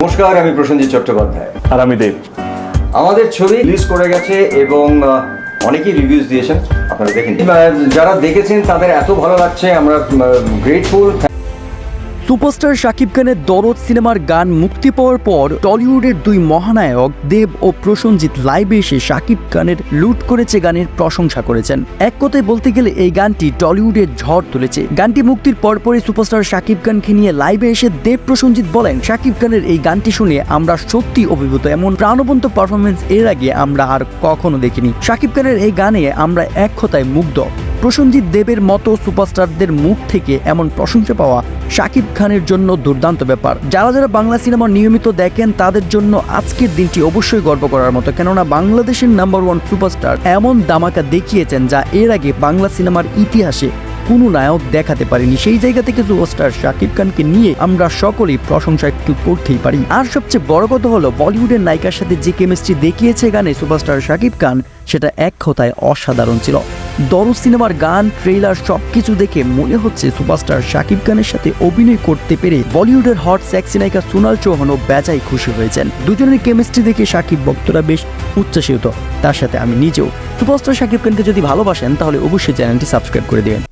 নমস্কার আমি প্রসেনজিৎ চট্টোপাধ্যায়। আর আমি দেব। আমাদের ছবি রিলিজ করে গেছে এবং অনেকেই রিভিউজ দিয়েছেন আপনারা দেখেন যারা দেখেছেন তাদের এত ভালো লাগছে আমরা গ্রেটফুল সুপারস্টার শাকিব খানের দরদ সিনেমার গান মুক্তি পাওয়ার পর টলিউডের দুই মহানায়ক দেব ও প্রসঞ্জিৎ লাইভে এসে শাকিব খানের লুট করেছে গানের প্রশংসা করেছেন। এক কথায় বলতে গেলে এই গানটি টলিউডের ঝড় তুলেছে। গানটি মুক্তির পরপরই সুপারস্টার শাকিব খানকে নিয়ে লাইভে এসে দেব প্রসঞ্জিৎ বলেন, শাকিব খানের এই গানটি শুনে আমরা সত্যি অভিভূত। এমন প্রাণবন্ত পারফরমেন্স এর আগে আমরা আর কখনো দেখিনি। শাকিব খানের এই গানে আমরা এক কথায় মুগ্ধ। প্রসঞ্জিৎ দেবের মতো সুপারস্টারদের মুখ থেকে এমন প্রশংসা পাওয়া শাকিব খানের জন্য দুর্দান্ত ব্যাপার। যারা যারা বাংলা সিনেমা নিয়মিত দেখেন, তাদের জন্য আজকের দিনটি অবশ্যই গর্ব করার মতো। কেননা বাংলাদেশের নাম্বার ওয়ান সুপারস্টার এমন দামাকা দেখিয়েছেন যা এর আগে বাংলা সিনেমার ইতিহাসে কোনো নায়ক দেখাতে পারেনি। সেই জায়গা থেকে সুপারস্টার শাকিব খানকে নিয়ে আমরা সকলেই প্রশংসা একটু করতেই পারি। আর সবচেয়ে বড় কথা হলো, বলিউডের নায়িকার সাথে যে কেমিস্ট্রি দেখিয়েছে গানে সুপারস্টার শাকিব খান, সেটা এক কথায় অসাধারণ ছিল। দরজ সিনেমার গান ট্রেলার সবকিছু দেখে মনে হচ্ছে সুপারস্টার শাকিব খানের সাথে অভিনয় করতে পেরে বলিউডের হট সেক্সি নায়িকা সোনাল চৌহানও বেজায় খুশি হয়েছেন। দুজনের কেমিস্ট্রি দেখে শাকিব ভক্তরা বেশ উচ্ছ্বাসিত। তার সাথে আমি নিজেও। সুপারস্টার শাকিব খানকে যদি ভালোবাসেন, তাহলে অবশ্যই চ্যানেলটি সাবস্ক্রাইব করে দিবেন।